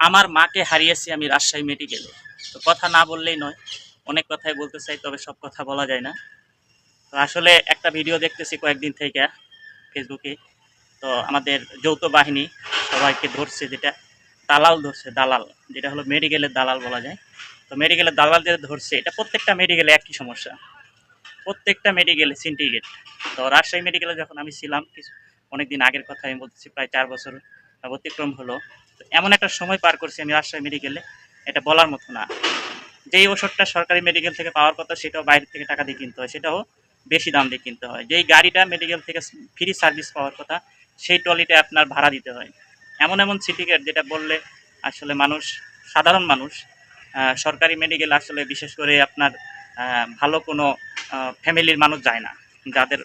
আমার মাকে হারিয়েছি আমি রাজশাহী মেডিকেলে। তো কথা না বললেই নয়, অনেক কথাই বলতে চাই, তবে সব কথা বলা যায় না। তো আসলে একটা ভিডিও দেখতেছি কয়েকদিন থেকে ফেসবুকে। তো আমাদের যৌথ বাহিনী সবাইকে ধরছে যেটা দালাল ধরছে, দালাল, যেটা হলো মেডিকেলের দালাল বলা যায়। তো মেডিকেলের দালাল যেটা ধরছে, এটা প্রত্যেকটা মেডিকেলে একই সমস্যা। প্রত্যেকটা মেডিকেলে সিন্ডিকেট তো রাজশাহী মেডিকেলে যখন আমি ছিলাম, কিছু অনেকদিন আগের কথা আমি বলতেছি, প্রায় চার বছর অতিক্রম হলো। এমন একটা সময় পার করছি আমি রাজশাহী মেডিকেলে এটা বলার মতো না। যেই ওষুধটা সরকারি মেডিকেল থেকে পাওয়ার কথা, সেটাও বাইরে থেকে টাকা দিয়ে কিনতে হয়। সেটাও বেশি দাম দিয়ে কিনতে হয়। যেই গাড়িটা মেডিকেল থেকে ফ্রি সার্ভিস পাওয়ার কথা, সেই ট্রলিটা আপনার ভাড়া দিতে হয়। এমন এমন সিটিকেট যেটা বললে আসলে মানুষ, সাধারণ মানুষ সরকারি মেডিকেল আসলে বিশেষ করে আপনার ভালো কোনো ফ্যামিলির মানুষ যায় না। যাদের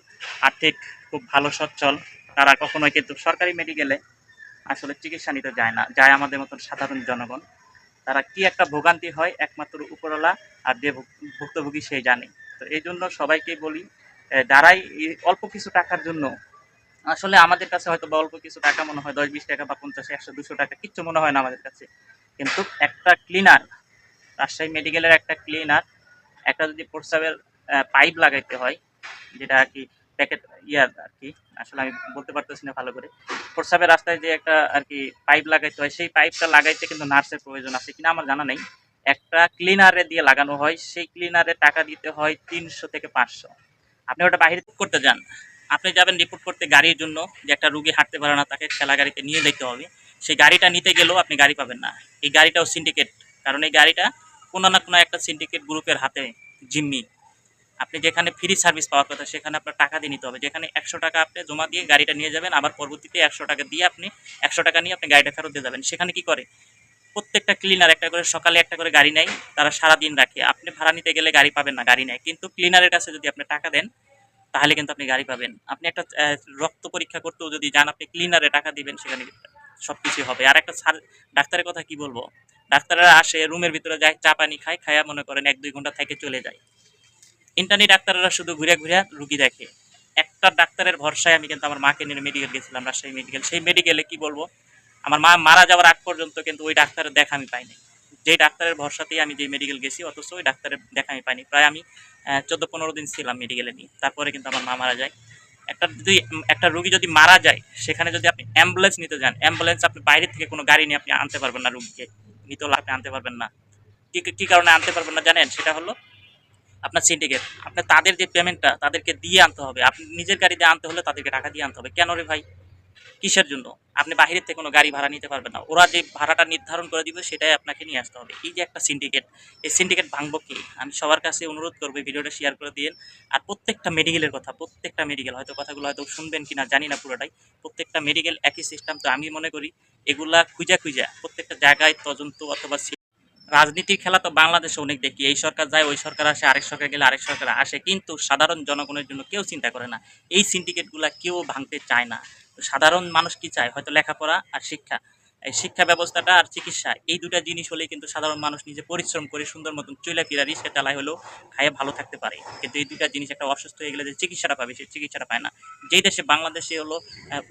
আর্থিক খুব ভালো, সচ্ছল, তারা কখনোই কিন্তু সরকারি মেডিকেলে আসলে চিকিৎসা নিতে যায় না, যায় আমাদের মতন সাধারণ জনগণ। তারা কি একটা ভোগান্তি হয়, একমাত্র উপরওয়ালা আর যে ভুক- ভুক্তভোগী সেই জানে। তো এই জন্য সবাইকে বলি যারাই অল্প কিছু টাকার জন্য, আসলে আমাদের কাছে হয়তো বা অল্প কিছু টাকা মনে হয় দশ বিশ টাকা বা পঞ্চাশ, একশো, দুশো টাকা, কিচ্ছু মনে হয় না আমাদের কাছে। কিন্তু একটা ক্লিনার রাজশাহী মেডিকেলের একটা ক্লিনার একটা যদি প্রস্রাবের পাইপ লাগাইতে হয়, যেটা আর কি প্যাকেট ইয়ার আর কি আসলে আমি বলতে পারতেছি না ভালো করে। প্রস্রাবের রাস্তায় যে একটা আর কি পাইপ লাগাইতে হয়, সেই পাইপটা লাগাইতে কিন্তু নার্সের প্রয়োজন আছে কিনা আমার জানা নেই। একটা ক্লিনারে দিয়ে লাগানো হয়, সেই ক্লিনারে টাকা দিতে হয় তিনশো থেকে পাঁচশো। আপনি ওটা বাইরে করতে যান। আপনি যাবেন রিপোর্ট করতে গাড়ির জন্য যে একটা রুগী হাঁটতে পারে না, তাকে ঠেলা গাড়িতে নিয়ে যেতে হবে। সেই গাড়িটা নিতে গেলেও আপনি গাড়ি পাবেন না। এই গাড়িটাও সিন্ডিকেট কারণ এই গাড়িটা কোনো না কোনো একটা সিন্ডিকেট গ্রুপের হাতে জিম্মি। আপনি যেখানে ফ্রি সার্ভিস পাওয়ার কথা, সেখানে আপনার টাকা দিয়ে নিতে হবে। যেখানে একশো টাকা আপনি জমা দিয়ে গাড়িটা নিয়ে যাবেন, আবার পরবর্তীতে একশো টাকা দিয়ে আপনি, একশো টাকা নিয়ে আপনি গাড়িটা ফেরত দিয়ে যাবেন। সেখানে কি করে? প্রত্যেকটা ক্লিনার একটা করে, সকালে একটা করে গাড়ি নেয়, তারা সারা দিন রাখে। আপনি ভাড়া নিতে গেলে গাড়ি পাবেন না, গাড়ি নেয়। কিন্তু ক্লিনারের কাছে যদি আপনি টাকা দেন, তাহলে কিন্তু আপনি গাড়ি পাবেন। আপনি একটা রক্ত পরীক্ষা করতেও যদি যান, আপনি ক্লিনারে টাকা দিবেন, সেখানে সব কিছুই হবে। আর একটা ডাক্তারের কথা কি বলব? ডাক্তাররা আসে, রুমের ভিতরে যায়, চা পানি খায়, খায়া মনে করেন এক দুই ঘণ্টা থেকে চলে যায়। ইন্টারনি ডাক্তাররা শুধু ঘুরে ঘুরে রুগী দেখে। একটা ডাক্তারের ভরসায় আমি কিন্তু আমার মাকে নিয়ে মেডিকেল গেছিলাম, রাজশাহী মেডিকেল সেই মেডিকেলে কি বলব? আমার মা মারা যাওয়ার আগ পর্যন্ত কিন্তু ওই ডাক্তারের দেখা আমি পাইনি। যেই ডাক্তারের ভরসাতেই আমি যে মেডিকেল গেছি, অথচ ওই ডাক্তারের দেখা আমি পাইনি। প্রায় আমি চোদ্দ পনেরো দিন ছিলাম মেডিকেলে নিয়ে। তারপরে কিন্তু আমার মা মারা যায়। একটা যদি, একটা রুগী যদি মারা যায়, সেখানে যদি আপনি অ্যাম্বুলেন্স নিতে যান অ্যাম্বুলেন্স আপনি বাইরে থেকে কোনো গাড়ি নিয়ে আপনি আনতে পারবেন না রুগীকে। নিতে হলে আপনি আনতে পারবেন না। কি কি কারণে আনতে পারবেন না জানেন? সেটা হলো আপনার সিন্ডিকেট আপনার তাদের যে পেমেন্টটা তাদেরকে দিয়ে আনতে হবে। আপনি নিজের গাড়ি দিয়ে আনতে হলে তাদেরকে টাকা দিয়ে আনতে হবে। কেন রে ভাই? কিসের জন্য? আপনি বাহিরের থেকে কোনো গাড়ি ভাড়া নিতে পারবেন না। ওরা যে ভাড়াটা নির্ধারণ করে দিবে সেটাই আপনাকে নিয়ে আসতে হবে। এই যে একটা সিন্ডিকেট এই সিন্ডিকেট ভাঙবো কি? আমি সবার কাছে অনুরোধ করব ভিডিওটা শেয়ার করে দিন আর প্রত্যেকটা মেডিকেলের কথা, প্রত্যেকটা মেডিকেল হয়তো কথাগুলো হয়তো শুনবেন কিনা জানি না পুরোটাই। প্রত্যেকটা মেডিকেল একই সিস্টেম তো আমি মনে করি এগুলা খুঁজা খুঁজা প্রত্যেকটা জায়গায় তদন্ত অথবা রাজনীতির খেলা তো বাংলাদেশে অনেক দেখি। এই সরকার যায়, ওই সরকার আসে, আরেক সরকার গেলে আরেক সরকার আসে। কিন্তু সাধারণ জনগণের জন্য কেউ চিন্তা করে না। এই সিন্ডিকেটগুলা কেউ ভাঙতে চায় না। সাধারণ মানুষ কি চায়? হয়তো লেখাপড়া আর শিক্ষা। শিক্ষা ব্যবস্থাটা আর চিকিৎসা, এই দুটা জিনিস হলেই কিন্তু সাধারণ মানুষ নিজে পরিশ্রম করে সুন্দর মতন চইলা ফিরা রিক্সা চালায় হলেও খাইয়ে ভালো থাকতে পারে। কিন্তু এই দুটা জিনিস একটা অসুস্থ হয়ে গেলে যে চিকিৎসাটা পাবে সেই চিকিৎসাটা পায় না। যেই দেশে বাংলাদেশে হলো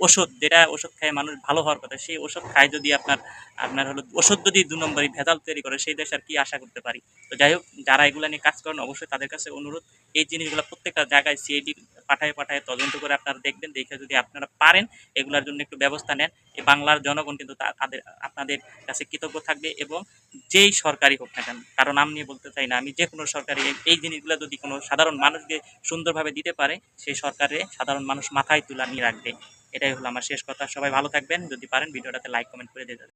ওষুধ, যেটা ওষুধ খায় মানুষ ভালো হওয়ার কথা, সেই ওষুধ খায় যদি আপনার আপনার হলো ওষুধ যদি দু নম্বরই ভেজাল তৈরি করে, সেই দেশ আর কি আশা করতে পারি। তো যাই হোক, যারা এগুলো নিয়ে কাজ করেন, অবশ্যই তাদের কাছে অনুরোধ, এই জিনিসগুলো প্রত্যেকটা জায়গায় সিআইডি পাঠায় পাঠায় তদন্ত করে আপনারা দেখবেন, দেখে যদি আপনারা পারেন, এগুলোর জন্য একটু ব্যবস্থা নেন। এই বাংলার জনগণ কিন্তু তাদের, আপনাদের কাছে কৃতজ্ঞ থাকবে এবং যেই সরকারি হোক না কেন, কারণ আমি নিয়ে বলতে চাই না, আমি যে কোনো সরকারি এই- জিনিসগুলো যদি কোনো সাধারণ মানুষকে সুন্দরভাবে দিতে পারে, সেই সরকারে সাধারণ মানুষ মাথায় তুলা নিয়ে রাখবে। এটাই হলো আমার শেষ কথা। সবাই ভালো থাকবেন। যদি পারেন, ভিডিওটাতে লাইক কমেন্ট করে দিয়ে